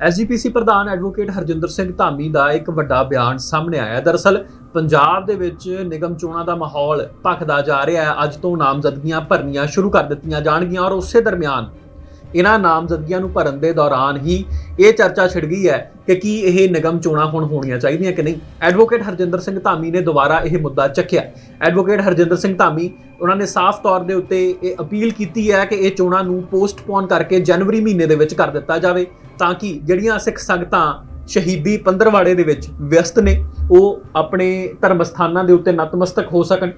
SGPC ਪ੍ਰਧਾਨ advocate Harjinder Singh Dhami ਦਾ ਇੱਕ ਵੱਡਾ ਬਿਆਨ ਸਾਹਮਣੇ ਆਇਆ ਦਰਅਸਲ, ਪੰਜਾਬ ਦੇ ਵਿੱਚ ਨਿਗਮ ਚੋਣਾਂ ਦਾ ਮਾਹੌਲ ਭਖਦਾ ਜਾ ਰਿਹਾ ਹੈ। ਅੱਜ ਤੋਂ ਨਾਮਜ਼ਦਗੀਆਂ ਭਰਨੀਆਂ ਸ਼ੁਰੂ ਕਰ ਦਿੱਤੀਆਂ ਜਾਣਗੀਆਂ ਔਰ ਉਸੇ ਦਰਮਿਆਨ ਇਹਨਾਂ ਨਾਮਜ਼ਦਗੀਆਂ ਨੂੰ ਭਰਨ ਦੇ ਦੌਰਾਨ ਹੀ ਇਹ ਚਰਚਾ ਛਿੜ ਗਈ ਹੈ ਕਿ ਕੀ ਇਹ ਨਿਗਮ ਚੋਣਾਂ ਹੁਣ ਹੋਣੀਆਂ ਚਾਹੀਦੀਆਂ ਕਿ ਨਹੀਂ। ਐਡਵੋਕੇਟ ਹਰਜਿੰਦਰ ਸਿੰਘ ਧਾਮੀ ਨੇ ਦੁਬਾਰਾ ਇਹ ਮੁੱਦਾ ਚੱਕਿਆ। ਐਡਵੋਕੇਟ ਹਰਜਿੰਦਰ ਸਿੰਘ ਧਾਮੀ, ਉਹਨਾਂ ਨੇ ਸਾਫ਼ ਤੌਰ ਦੇ ਉੱਤੇ ਇਹ ਅਪੀਲ ਕੀਤੀ ਹੈ ਕਿ ਇਹ ਚੋਣਾਂ ਨੂੰ ਪੋਸਟਪੋਨ ਕਰਕੇ ਜਨਵਰੀ ਮਹੀਨੇ ਦੇ ਵਿੱਚ ਕਰ ਦਿੱਤਾ ਜਾਵੇ। ਤਾਂ ਕਿ ਜਿਹੜੀਆਂ ਸਿੱਖ ਸੰਗਤਾਂ ਸ਼ਹੀਦੀ ਪੰਦਰਵਾੜੇ ਦੇ ਵਿੱਚ ਵਿਅਸਤ ਨੇ, ਉਹ ਆਪਣੇ ਧਰਮ ਸਥਾਨਾਂ ਦੇ ਉੱਤੇ ਨਤਮਸਤਕ ਹੋ ਸਕਣ,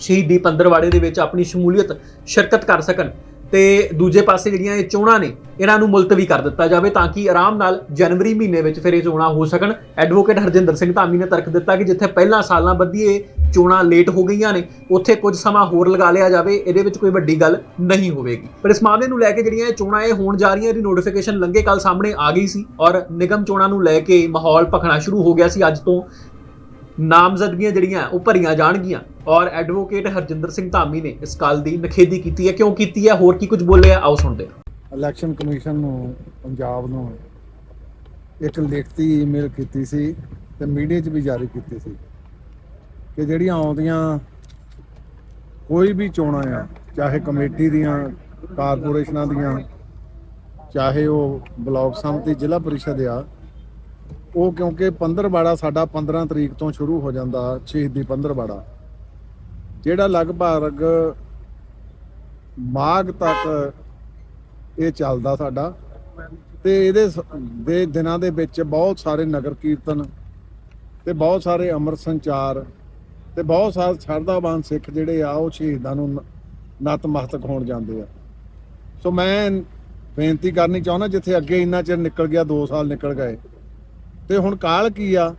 ਸ਼ਹੀਦੀ ਪੰਦਰਵਾੜੇ ਦੇ ਵਿੱਚ ਆਪਣੀ ਸ਼ਮੂਲੀਅਤ ਸ਼ਿਰਕਤ ਕਰ ਸਕਣ। ਤੇ ਦੂਜੇ ਪਾਸੇ ਜਿਹੜੀਆਂ ਇਹ ਚੋਣਾਂ ਨੇ, ਇਹਨਾਂ ਨੂੰ ਮੁਲਤਵੀ ਕਰ ਦਿੱਤਾ ਜਾਵੇ ਤਾਂ ਕਿ ਆਰਾਮ ਨਾਲ ਜਨਵਰੀ ਮਹੀਨੇ ਵਿੱਚ ਫਿਰ ਇਹ ਚੋਣਾਂ ਹੋ ਸਕਣ। ਐਡਵੋਕੇਟ ਹਰਜਿੰਦਰ ਸਿੰਘ ਧਾਮੀ ਨੇ ਤਰਕ ਦਿੱਤਾ ਕਿ ਜਿੱਥੇ ਪਹਿਲਾਂ ਸਾਲਾਂ ਬੱਧੀ ਇਹ ਚੋਣਾਂ ਲੇਟ ਹੋ ਗਈਆਂ ਨੇ, ਉੱਥੇ ਕੁਝ ਸਮਾਂ ਹੋਰ ਲਗਾ ਲਿਆ ਜਾਵੇ, ਇਹਦੇ ਵਿੱਚ ਕੋਈ ਵੱਡੀ ਗੱਲ ਨਹੀਂ ਹੋਵੇਗੀ। ਪਰ ਇਸ ਮਾਮਲੇ ਨੂੰ ਲੈ ਕੇ ਜਿਹੜੀਆਂ ਇਹ ਚੋਣਾਂ ਇਹ ਹੋਣ ਜਾ ਰਹੀਆਂ, ਇਹਦੀ ਨੋਟੀਫਿਕੇਸ਼ਨ ਲੰਘੇ ਕੱਲ ਸਾਹਮਣੇ ਆ ਗਈ ਸੀ ਔਰ ਨਿਗਮ ਚੋਣਾਂ ਨੂੰ ਲੈ ਕੇ ਮਾਹੌਲ ਭਖਣਾ ਸ਼ੁਰੂ ਹੋ ਗਿਆ ਸੀ। ਅੱਜ ਤੋਂ ਨਾਮਜ਼ਦਗੀਆਂ ਜਿਹੜੀਆਂ ਉਹ ਭਰੀਆਂ ਜਾਣਗੀਆਂ। ਔਰ ਐਡਵੋਕੇਟ ਹਰਜਿੰਦਰ ਸਿੰਘ ਧਾਮੀ ਨੇ ਇਸ ਗੱਲ ਦੀ ਨਖੇਦੀ ਕੀਤੀ ਹੈ। ਕਿਉਂ ਕੀਤੀ ਹੈ? ਹੋਰ ਕੀ ਕੁਝ ਬੋਲਿਆ? ਆਓ ਸੁਣਦੇ ਹਾਂ। ਇਲੈਕਸ਼ਨ ਕਮਿਸ਼ਨ ਨੂੰ ਪੰਜਾਬ ਨੂੰ ਇੱਕ ਲਿਖਤੀ ਈਮੇਲ ਕੀਤੀ ਸੀ ਤੇ ਮੀਡੀਆ 'ਚ ਵੀ ਜਾਰੀ ਕੀਤੀ ਸੀ ਕਿ ਜਿਹੜੀਆਂ ਆਉਂਦੀਆਂ ਕੋਈ ਵੀ ਚੋਣਾਂ ਆ, ਚਾਹੇ ਕਮੇਟੀ ਦੀਆਂ, ਕਾਰਪੋਰੇਸ਼ਨਾਂ ਦੀਆਂ, ਚਾਹੇ ਉਹ ਬਲਾਕ ਸੰਮਤੀ ਜ਼ਿਲ੍ਹਾ ਪਰਿਸ਼ਦ ਆ ਉਹ ਕਿਉਂਕਿ ਪੰਦਰਵਾੜਾ ਸਾਡਾ 15 ਤਰੀਕ ਤੋਂ ਸ਼ੁਰੂ ਹੋ ਜਾਂਦਾ ਸ਼ਹੀਦੀ ਪੰਦਰਵਾੜਾ ਜਿਹੜਾ ਲਗਭਗ ਮਾਘ ਤੱਕ ਇਹ ਚੱਲਦਾ ਸਾਡਾ। ਤੇ ਇਹਦੇ ਸ- ਦੇ ਦਿਨਾਂ ਦੇ ਵਿੱਚ ਬਹੁਤ ਸਾਰੇ ਨਗਰ ਕੀਰਤਨ ਤੇ ਬਹੁਤ ਸਾਰੇ ਅੰਮ੍ਰਿਤ ਸੰਚਾਰ ਤੇ ਬਹੁਤ ਸਾਰੇ ਸ਼ਰਧਾਵਾਨ ਸਿੱਖ ਜਿਹੜੇ ਆ ਉਹ ਸ਼ਹੀਦਾਂ ਨੂੰ ਨਤਮਸਤਕ ਹੋਣ ਜਾਂਦੇ ਆ। ਸੋ ਮੈਂ ਬੇਨਤੀ ਕਰਨੀ ਚਾਹੁੰਦਾ ਜਿੱਥੇ ਅੱਗੇ ਇੰਨਾ ਚਿਰ ਨਿਕਲ ਗਿਆ 2 ਸਾਲ ਨਿਕਲ ਗਏ। ਤੇ ਹੁਣ ਕਾਲ ਕੀ ਆ?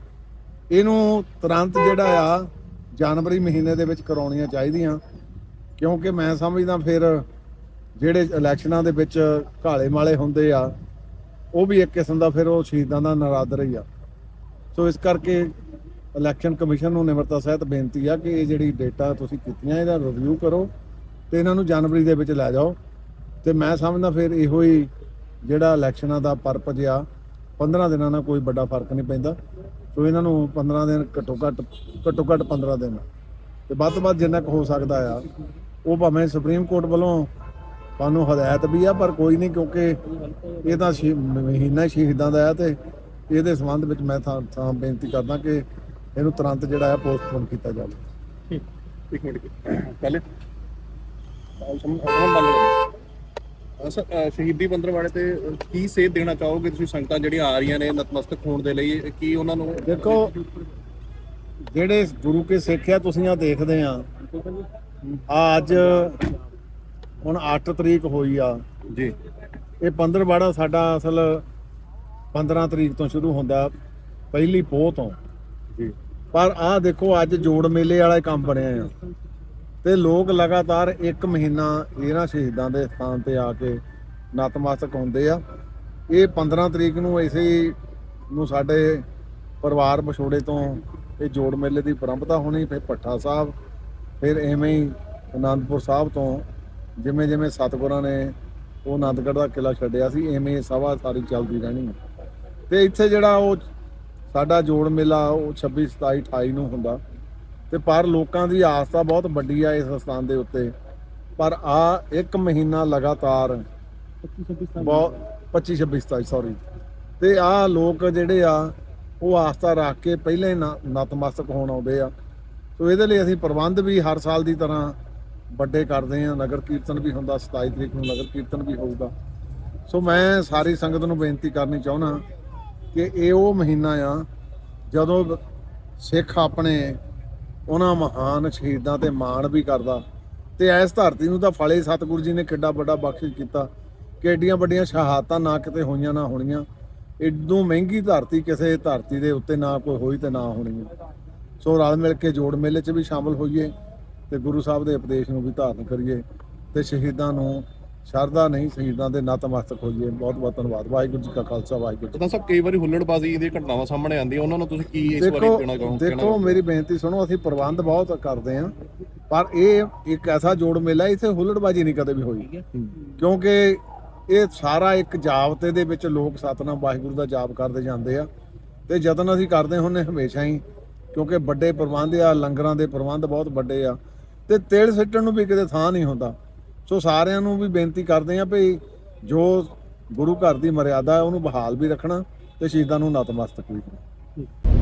ਇਹਨੂੰ ਤੁਰੰਤ ਜਿਹੜਾ ਆ, ਜਨਵਰੀ ਮਹੀਨੇ ਦੇ ਵਿੱਚ ਕਰਾਉਣੀਆਂ ਚਾਹੀਦੀਆਂ। ਕਿਉਂਕਿ ਮੈਂ ਸਮਝਦਾ ਫਿਰ ਜਿਹੜੇ ਇਲੈਕਸ਼ਨਾਂ ਦੇ ਵਿੱਚ ਘਾਲੇ ਮਾਲੇ ਹੁੰਦੇ ਆ, ਉਹ ਵੀ ਇੱਕ ਕਿਸਮ ਦਾ ਫਿਰ ਉਹ ਸ਼ਹੀਦਾਂ ਦਾ ਨਰਾਦਰ ਹੀ ਆ। ਸੋ ਇਸ ਕਰਕੇ ਇਲੈਕਸ਼ਨ ਕਮਿਸ਼ਨ ਨੂੰ ਨਿਮਰਤਾ ਸਹਿਤ ਬੇਨਤੀ ਆ ਕਿ ਇਹ ਜਿਹੜੀ ਡੇਟਾ ਤੁਸੀਂ ਕੀਤੀਆਂ, ਇਹਦਾ ਰਿਵਿਊ ਕਰੋ ਤੇ ਇਹਨਾਂ ਨੂੰ ਜਨਵਰੀ ਦੇ ਵਿੱਚ ਲੈ ਜਾਓ। ਤੇ ਮੈਂ ਸਮਝਦਾ ਫਿਰ ਇਹੋ ਹੀ ਜਿਹੜਾ ਇਲੈਕਸ਼ਨਾਂ ਦਾ ਪਰਪਜ਼ ਆ 15 ਦਿਨਾਂ ਨਾਲ ਕੋਈ ਵੱਡਾ ਫ਼ਰਕ ਨਹੀਂ ਪੈਂਦਾ। ਸੋ ਇਹਨਾਂ ਨੂੰ 15 ਦਿਨ ਘੱਟੋ ਘੱਟ ਘੱਟੋ ਘੱਟ 15 ਦਿਨ। ਤੇ ਵੱਧ ਤੋਂ ਵੱਧ ਜਿੰਨਾ ਕੁ ਹੋ ਸਕਦਾ ਆ, ਉਹ ਭਾਵੇਂ ਸੁਪਰੀਮ ਕੋਰਟ ਵੱਲੋਂ ਸਾਨੂੰ ਹਦਾਇਤ ਵੀ ਆ, ਪਰ ਕੋਈ ਨਹੀਂ ਕਿਉਂਕਿ ਇਹ ਤਾਂ ਸ਼ਹੀ- ਮਹੀਨਾ ਸ਼ਹੀਦਾਂ ਦਾ ਆ ਤੇ ਇਹਦੇ ਸੰਬੰਧ ਵਿੱਚ ਮੈਂ ਤਾਂ ਤਾਂ ਬੇਨਤੀ ਕਰਦਾ ਕਿ ਇਹਨੂੰ ਤੁਰੰਤ ਜਿਹੜਾ ਆ ਪੋਸਟਪੋਨ ਕੀਤਾ ਜਾਵੇ। ਇੱਕ ਮਿੰਟ। ਪਹਿਲੇ। ਸਮਝ ਬੰਦ ਸ਼ਹੀਦੀ ਪੰਦਰਵਾੜੇ ਤੇ ਕੀ ਸੇਧ ਦੇਣਾ ਚਾਹੋਗੇ ਤੁਸੀਂ ਸੰਗਤਾਂ ਜਿਹੜੀਆਂ ਆ ਰਹੀਆਂ ਨੇ ਨਤਮਸਤਕ ਹੋਣ ਦੇ ਲਈ? ਕੀ ਉਹਨਾਂ ਨੂੰ ਦੇਖੋ ਜਿਹੜੇ ਗੁਰੂ ਕੇ ਸਿੱਖ ਆ ਤੁਸੀਂ ਆ ਦੇਖਦੇ ਆ। ਆ ਅੱਜ ਹੁਣ 8 ਤਰੀਕ ਹੋਈ ਆ। ਜੀ। ਇਹ ਪੰਦਰਵਾੜਾ ਸਾਡਾ ਅਸਲ 15 ਤਰੀਕ ਤੋਂ ਸ਼ੁਰੂ ਹੁੰਦਾ ਪਹਿਲੀ ਪੋਹ ਤੋਂ। ਜੀ। ਪਰ ਆਹ ਦੇਖੋ ਅੱਜ ਜੋੜ ਮੇਲੇ ਵਾਲਾ ਕੰਮ ਬਣਿਆ ਆ। ਤੇ ਲੋਕ ਲਗਾਤਾਰ 1 ਮਹੀਨਾ ਇਹਨਾਂ ਸ਼ਹੀਦਾਂ ਦੇ ਸਥਾਨ ਤੇ ਆ ਕੇ ਨਤਮਸਤਕ ਹੁੰਦੇ ਆ। ਇਹ 15 ਤਰੀਕ ਨੂੰ ਇਸੇ ਨੂੰ ਸਾਡੇ ਪਰਿਵਾਰ ਵਿਛੋੜੇ ਤੋਂ ਇਹ ਜੋੜ ਮੇਲੇ ਦੀ ਪਰੰਪਰਾ ਹੋਣੀ, ਫਿਰ ਪੱਠਾ ਸਾਹਿਬ, ਫਿਰ ਐਵੇਂ ਹੀ ਅਨੰਦਪੁਰ ਸਾਹਿਬ ਤੋਂ ਜਿਵੇਂ ਜਿਵੇਂ ਸਤਿਗੁਰਾਂ ਨੇ ਉਹ ਆਨੰਦਗੜ੍ਹ ਦਾ ਕਿਲਾ ਛੱਡਿਆ ਸੀ, ਐਵੇਂ ਇਹ ਸਭਾ ਸਾਰੀ ਚੱਲਦੀ ਰਹਿਣੀ ਹੈ ਤੇ ਇੱਥੇ ਜਿਹੜਾ ਉਹ ਸਾਡਾ ਜੋੜ ਮੇਲਾ, ਉਹ 26 27 28 ਨੂੰ ਹੁੰਦਾ। ਤੇ ਪਰ ਲੋਕਾਂ ਦੀ ਆਸ ਬਹੁਤ ਵੱਡੀ ਆ ਇਸ ਸਥਾਨ ਦੇ ਉੱਤੇ। ਪਰ ਆ ਇੱਕ ਮਹੀਨਾ ਲਗਾਤਾਰ ਬਹੁਤ 25 26 27 ਸੌਰੀ ਤੇ ਆ ਲੋਕ ਜਿਹੜੇ ਆ, ਉਹ ਆਸਤਾ ਰੱਖ ਕੇ ਪਹਿਲੇ ਹੀ ਨਤਮਸਤਕ ਹੋਣ ਆਉਂਦੇ ਆ। ਸੋ ਇਹਦੇ ਲਈ ਅਸੀਂ ਪ੍ਰਬੰਧ ਵੀ ਹਰ ਸਾਲ ਦੀ ਤਰ੍ਹਾਂ ਵੱਡੇ ਕਰਦੇ ਆ। ਨਗਰ ਕੀਰਤਨ ਵੀ ਹੁੰਦਾ 27 ਤਰੀਕ ਨੂੰ ਨਗਰ ਕੀਰਤਨ ਵੀ ਹੋਊਗਾ। ਸੋ ਮੈਂ ਸਾਰੀ ਸੰਗਤ ਨੂੰ ਬੇਨਤੀ ਕਰਨੀ ਚਾਹੁੰਦਾ ਕਿ ਇਹ ਉਹ ਮਹੀਨਾ ਆ, ਜਦੋਂ ਸਿੱਖ ਆਪਣੇ ਉਹਨਾਂ ਮਹਾਨ ਸ਼ਹੀਦਾਂ ਤੇ ਮਾਣ ਵੀ ਕਰਦਾ। ਤੇ ਇਸ ਧਰਤੀ ਨੂੰ ਤਾਂ ਫਲੇ ਸਤਿਗੁਰੂ ਜੀ ਨੇ ਕਿੱਡਾ ਵੱਡਾ ਬਖਸ਼ਿਸ਼ ਕੀਤਾ। ਕਿ ਐਡੀਆਂ ਵੱਡੀਆਂ ਸ਼ਹਾਦਤਾਂ ਨਾ ਕਿਤੇ ਹੋਈਆਂ, ਨਾ ਹੋਣੀਆਂ। ਇਦੋਂ ਮਹਿੰਗੀ ਧਰਤੀ ਕਿਸੇ ਧਰਤੀ ਦੇ ਉੱਤੇ ਨਾ ਕੋਈ ਹੋਈ ਤੇ ਨਾ ਹੋਣੀ ਸੋ ਰਲ ਮਿਲ ਕੇ ਜੋੜ ਮੇਲੇ 'ਚ ਵੀ ਸ਼ਾਮਲ ਹੋਈਏ ਤੇ ਗੁਰੂ ਸਾਹਿਬ ਦੇ ਉਪਦੇਸ਼ ਨੂੰ ਵੀ ਧਾਰਨ ਕਰੀਏ ਤੇ ਸ਼ਹੀਦਾਂ ਨੂੰ ਸ਼ਰਧਾ ਨਹੀਂ ਸ਼ਹੀਦਾਂ ਦੇ ਨਤਮਸਤਕ ਹੋਈਏ ਬਹੁਤ ਬਹੁਤ ਧੰਨਵਾਦ। ਵਾਹਿਗੁਰੂ ਜੀ ਕਾ ਖਾਲਸਾ ਵਾਹਿਗੁਰੂ ਜੀ ਤਾਂ ਸਭ ਕਈ ਵਾਰੀ ਹੁੱਲੜਬਾਜ਼ੀ ਦੀਆਂ ਘਟਨਾਵਾਂ ਸਾਹਮਣੇ ਆਉਂਦੀਆਂ। ਉਹਨਾਂ ਨੂੰ ਤੁਸੀਂ ਕੀ ਇਸ ਵਾਰੀ ਦੇਖੋ ਕਹਿਣਾ ਚਾਹੋਗੇ? ਦੇਖੋ ਮੇਰੀ ਬੇਨਤੀ ਸੁਣੋ ਅਸੀਂ ਪ੍ਰਬੰਧ ਬਹੁਤ ਕਰਦੇ ਹਾਂ ਪਰ ਇਹ ਇੱਕ ਐਸਾ ਜੋੜ ਮੇਲਾ ਇੱਥੇ ਹੁੱਲੜਬਾਜੀ ਨਹੀਂ ਕਦੇ ਵੀ ਹੋਈ। ਕਿਉਂਕਿ ਇਹ ਸਾਰਾ ਇੱਕ ਜਾਬਤੇ ਦੇ ਵਿੱਚ ਲੋਕ ਸਤਨਾਮ ਵਾਹਿਗੁਰੂ ਦਾ ਜਾਪ ਕਰਦੇ ਜਾਂਦੇ ਆ ਤੇ ਯਤਨ ਅਸੀਂ ਕਰਦੇ ਹੁੰਨੇ ਹਮੇਸ਼ਾ ਹੀ ਕਿਉਂਕਿ ਵੱਡੇ ਪ੍ਰਬੰਧ ਆ ਲੰਗਰਾਂ ਦੇ ਪ੍ਰਬੰਧ ਬਹੁਤ ਵੱਡੇ ਆ। ਤੇ ਤੇਲ ਸਿੱਟਣ ਨੂੰ ਵੀ ਕਿਤੇ ਥਾਂ ਨਹੀਂ ਹੁੰਦਾ। ਸੋ ਸਾਰਿਆਂ ਨੂੰ ਵੀ ਬੇਨਤੀ ਕਰਦੇ ਆ ਵੀ ਜੋ ਗੁਰੂ ਘਰ ਦੀ ਮਰਿਆਦਾ ਹੈ, ਉਹਨੂੰ ਬਹਾਲ ਵੀ ਰੱਖਣਾ ਤੇ ਸ਼ਹੀਦਾਂ ਨੂੰ ਨਤਮਸਤਕ ਵੀ ਕਰਨਾ।